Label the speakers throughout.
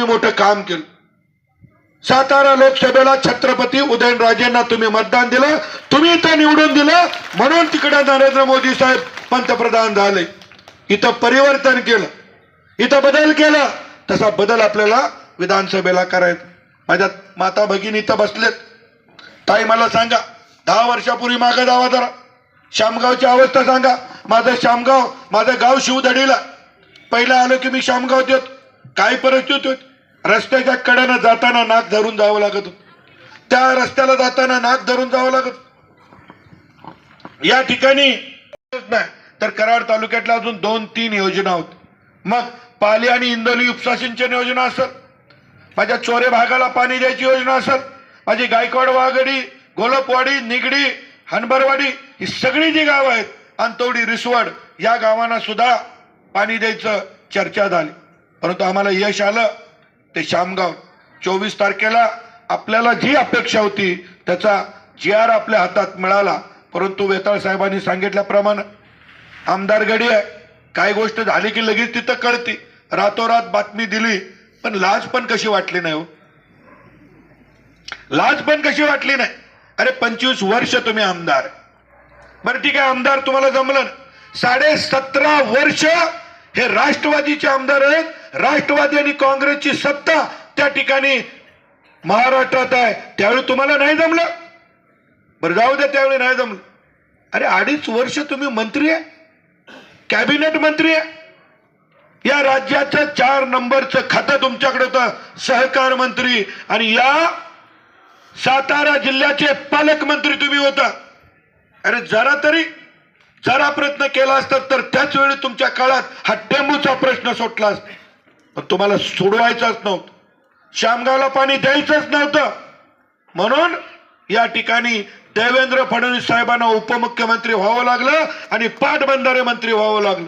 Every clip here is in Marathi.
Speaker 1: तुम्ही मोठं काम केलं. सातारा लोकसभेला छत्रपती उदयनराजेंना तुम्ही मतदान दिलं तुम्ही इथं निवडून दिलं म्हणून तिकडे नरेंद्र मोदी साहेब पंतप्रधान झाले. इथं परिवर्तन केलं. इथं बदल केला. तसा बदल आपल्याला विधानसभेला करायचा. माझ्या माता भगिनी इथं बसलेत. ताई मला सांगा दहा वर्षापूर्वी मागं जावा जरा. शामगावची अवस्था सांगा. माझं शामगाव माझं गाव शिवदडीला. पहिलं आलो की मी शामगाव देत. काय परिस्थिती होती? रस्त्याच्या कड्यानं जाताना नाक धरून जावं लागत त्या रस्त्याला जाताना नाक धरून जावं लागत या ठिकाणी तर कराड तालुक्यातल्या अजून दोन तीन योजना होत. मग पाली आणि इंदोली उपसा सिंचन योजना असेल. माझ्या चोरे भागाला पाणी द्यायची योजना असेल. माझी गायकवाड वाघडी गोलपवाडी निगडी हनबरवाडी ही सगळी जी गावं आहेत अंतवडी रिसवड या गावांना सुद्धा पाणी द्यायचं चर्चा झाली. परंतु आम्हाला यश आलं. ते शामगाव. चोवीस तारखेला आपल्याला जी अपेक्षा होती त्याचा जी आर आपल्या हातात मिळाला. परंतु वेताळ साहेबांनी सांगितल्याप्रमाणे आमदार गडी आहे. काय गोष्ट झाली की लगेच तिथं कळती. रातोरात बातमी दिली. पण लाज पण कशी वाटली नाही हो? लाज पण कशी वाटली नाही? अरे पंचवीस वर्ष तुम्ही आमदार. बरं ठीक आहे आमदार तुम्हाला जमलं साडे सतरा वर्ष हे राष्ट्रवादीचे आमदार आहेत. राष्ट्रवादी आणि काँग्रेसची सत्ता त्या ठिकाणी महाराष्ट्रात आहे. त्यावेळी तुम्हाला नाही जमलं? बरं जाऊ द्या त्यावेळी नाही जमलं. अरे अडीच वर्ष तुम्ही मंत्री आहे? कॅबिनेट मंत्री आहे? या राज्याचं चार नंबरचं खातं तुमच्याकडे होतं सहकार मंत्री. आणि या सातारा जिल्ह्याचे पालकमंत्री तुम्ही होता. अरे जरा तरी जरा प्रयत्न केला असता तर त्याच वेळी तुमच्या काळात हा टेंबूचा प्रश्न सुटला असता. पण तुम्हाला सोडवायचंच नव्हतं. श्यामगावला पाणी द्यायचंच नव्हतं. म्हणून या ठिकाणी देवेंद्र फडणवीस साहेबांना उपमुख्यमंत्री व्हावं लागलं आणि पाटबंधारे मंत्री व्हावं लागलं.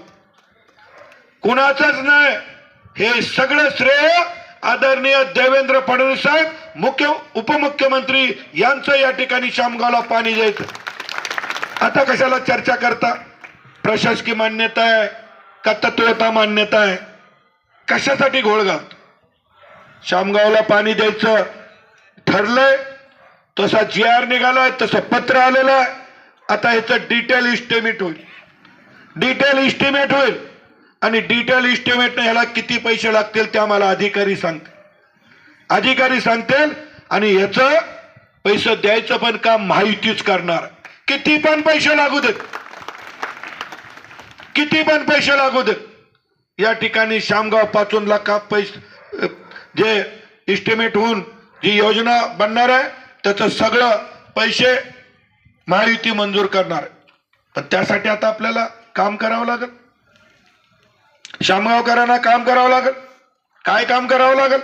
Speaker 1: कुणाचंच नाही. हे सगळं श्रेय आदरणीय देवेंद्र फडणवीस साहेब मुख्य उपमुख्यमंत्री यांचं या ठिकाणी शामगावला पाणी द्यायचं. आता कशाला चर्चा करता? प्रशासकीय मान्यता आहे का तत्वता मान्यता आहे? कशासाठी घोळगाव शामगावला पाणी द्यायचं ठरलंय तसा जी आर निघालाय तसं पत्र आलेलं आहे. आता ह्याचं डिटेल इस्टिमेट होईल. डिटेल इस्टिमेट होईल. आणि डिटेल इस्टिमेटने ह्याला किती पैसे लागतील ते आम्हाला अधिकारी सांगतील. अधिकारी सांगतील आणि याचं पैसे द्यायचं पण काम माहितीच करणार. किती पण पैसे लागू देत. किती पण पैसे लागू देत. या ठिकाणी शामगाव पाचून लाखा पैसे जे इस्टिमेट होऊन जी योजना बनणार आहे त्याचं सगळं पैसे महायुती मंजूर करणार आहे. पण त्यासाठी आता आपल्याला काम करावं लागेल. शामगावकरांना काम करावं लागेल. काय काम करावं लागेल?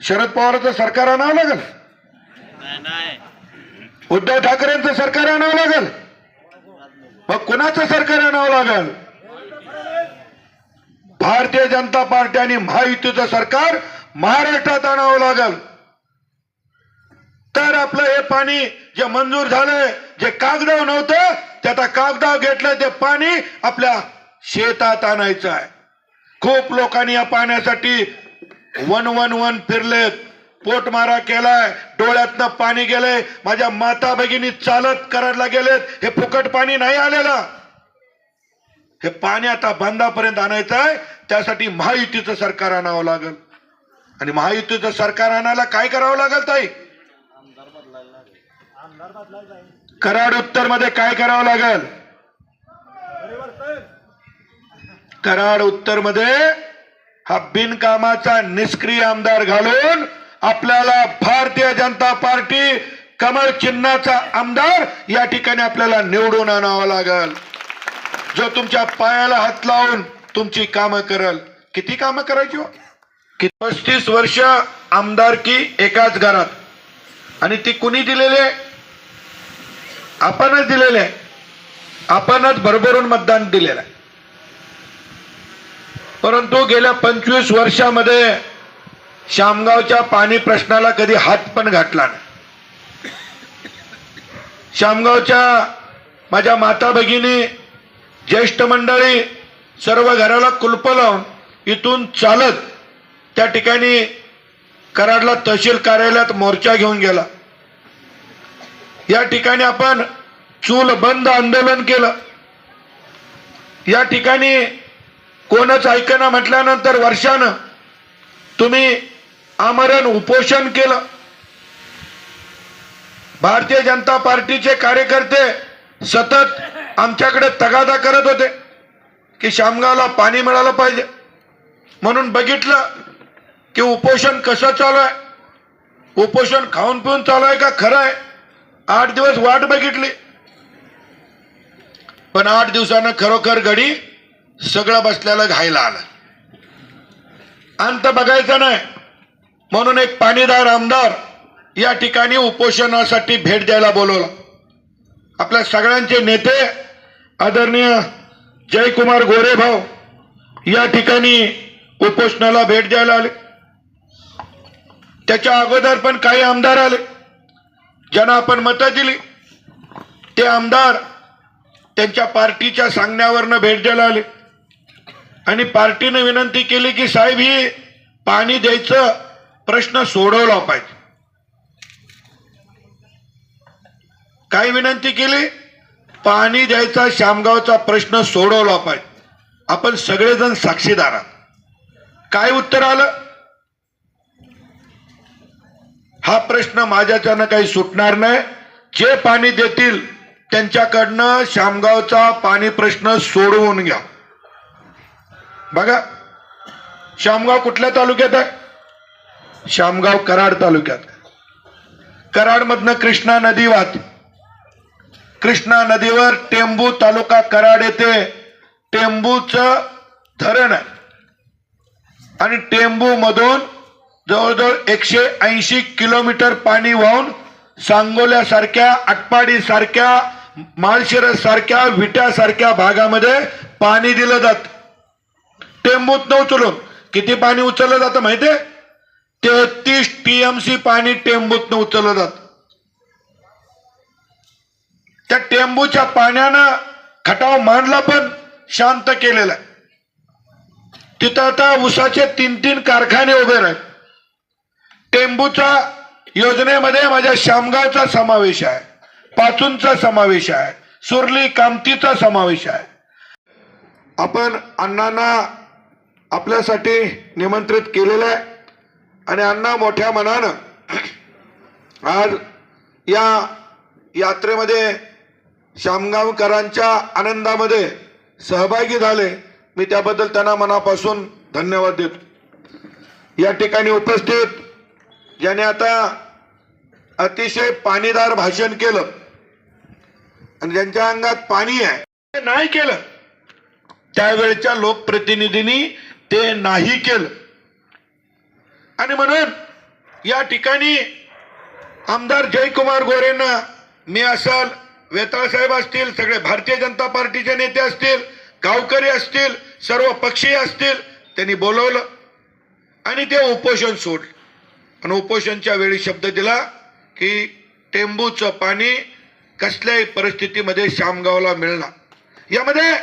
Speaker 1: शरद पवारांचं सरकार आणावं लागेल? उद्धव ठाकरेंचं सरकार आणावं लागेल? मग कुणाचं सरकार आणावं लागेल? भारतीय जनता पार्टी आणि महायुतीचं सरकार महाराष्ट्रात आणावं लागल. तर आपलं हे पाणी जे मंजूर झालंय जे कागदाव नव्हतं त्याचा कागदाव घेतलं ते पाणी आपल्या शेतात आणायचं आहे. खूप लोकांनी या पाण्यासाठी वन वन वन फिरलेत पोटमारा केलाय डोळ्यातनं पाणी गेलंय माझ्या माता भगिनी चालत करायला गेलेत हे फुकट पाणी नाही आलेलं. हे पाणी आता बंदापर्यंत आणायचं आहे त्यासाठी महायुतीचं सरकार आणावं लागेल. आणि महायुतीचं सरकार आणायला काय करावं लागेल ताई? कराड उत्तरमध्ये काय करावं लागेल? कराड उत्तरमध्ये हा बिनकामाचा निष्क्रिय आमदार घालून आपल्याला भारतीय जनता पार्टी कमळ चिन्हाचा आमदार या ठिकाणी आपल्याला निवडून आणावा लागेल. जो तुमच्या पायाला हात लावून तुमची कामं करल किती कामं करायची हो? पस्तीस वर्ष आमदारकी एकाच घरात. आणि ती कुणी दिलेली आहे? आपणच दिलेले आपणच भरभरून मतदान दिलेलं आहे. परंतु गेल्या पंचवीस वर्षामध्ये शामगावच्या पाणी प्रश्नाला कधी हात पण घातला नाही. शामगावच्या माझ्या माता भगिनी ज्येष्ठ मंडळी सर्व घराला कुलप लावून इथून चालत त्या ठिकाणी कराडला तहसील कार्यालयात मोर्चा घेऊन गेला. या ठिकाणी आपण चूल बंद आंदोलन केलं. या ठिकाणी कोणच ऐकणं म्हटल्यानंतर वर्षानं तुम्ही आमरण उपोषण केलं. भारतीय जनता पार्टीचे कार्यकर्ते सतत आमच्याकडे तगादा करत होते की शामगावला पाणी मिळालं पाहिजे. म्हणून बघितलं की उपोषण कसं चालू आहे? उपोषण खाऊन पिऊन चालू आहे का खरं आहे? आठ दिवस वाट बघितली. पण आठ दिवसानं खरोखर घडी सगळं बसल्याला घायला आलं. अंत बघायचा नाही. म्हणून एक पाणीदार आमदार या ठिकाणी उपोषणासाठी भेट द्यायला बोलवलं. आपल्या सगळ्यांचे नेते आदरणीय जयकुमार गोरेभाऊ या ठिकाणी उपोषणाला भेट द्यायला आले. त्याच्या अगोदर पण काही आमदार आले. ज्यांना आपण मतं दिली ते आमदार त्यांच्या पार्टीच्या सांगण्यावरनं भेट द्यायला आले. आणि पार्टीने विनंती केली की साहेब ही पाणी द्यायचं प्रश्न सोडवला पाहिजे. काय विनंती केली? पाणी द्यायचा शामगावचा प्रश्न सोडवला पाहिजे. आपण सगळेजण साक्षीदार आहात. काय उत्तर आलं? हा प्रश्न माझ्याच्यानं काही सुटणार नाही. जे पाणी देतील त्यांच्याकडनं शामगावचा पाणी प्रश्न सोडवून घ्या. बघा शामगाव कुठल्या तालुक्यात आहे? शामगाव कराड तालुक्यात. कराडमधनं कृष्णा नदी वाहते. कृष्णा नदीवर टेंबू तालुका कराड येथे टेंबूचं धरण आहे. आणि टेंबू मधून जवळजवळ एकशे ऐंशी किलोमीटर पाणी वाहून सांगोल्यासारख्या आटपाडी सारख्या माळशिरस सारख्या विट्यासारख्या भागामध्ये पाणी दिलं जात. टेंबूत न उचलून किती पाणी उचललं जातं माहितीये? तेहतीस टीएमसी पाणी टेंबूत न उचललं जात. त्या टेंबूच्या पाण्यानं खटाव मांडला पण शांत केलेला आहे. तिथं आता उसाचे तीन तीन कारखाने उभे राहत. टेंबूचा योजनेमध्ये माझ्या शामगावचा समावेश आहे पाचूनचा समावेश आहे सुरली कामतीचा समावेश आहे. आपण अण्णांना आपल्यासाठी निमंत्रित केलेलं आहे आणि अण्णा मोठ्या मनानं आज या यात्रेमध्ये शामगावकरांच्या आनंदामध्ये सहभागी झाले. मी त्याबद्दल त्यांना मनापासून धन्यवाद देतो. या ठिकाणी उपस्थित ज्याने आता अतिशय पाणीदार भाषण केलं आणि ज्यांच्या अंगात पाणी आहे ते नाही केलं. त्यावेळच्या लोकप्रतिनिधींनी ते नाही केलं. आणि म्हणून या ठिकाणी आमदार जयकुमार गोरेंना मी असाल वेताळ साहेब असतील सगळे भारतीय जनता पार्टीचे नेते असतील गावकरी असतील सर्व पक्षीय असतील त्यांनी बोलवलं. आणि ते उपोषण सोडलं. आणि उपोषणच्या वेळी शब्द दिला की टेंबूचं पाणी कसल्याही परिस्थितीमध्ये शामगावला मिळणार. यामध्ये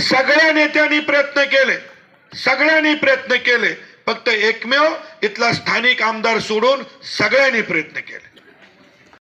Speaker 1: सगळ्या नेत्यांनी प्रयत्न केले. सगळ्यांनी प्रयत्न केले. फक्त एकमेव इथला स्थानिक आमदार सोडून सगळ्यांनी प्रयत्न केले.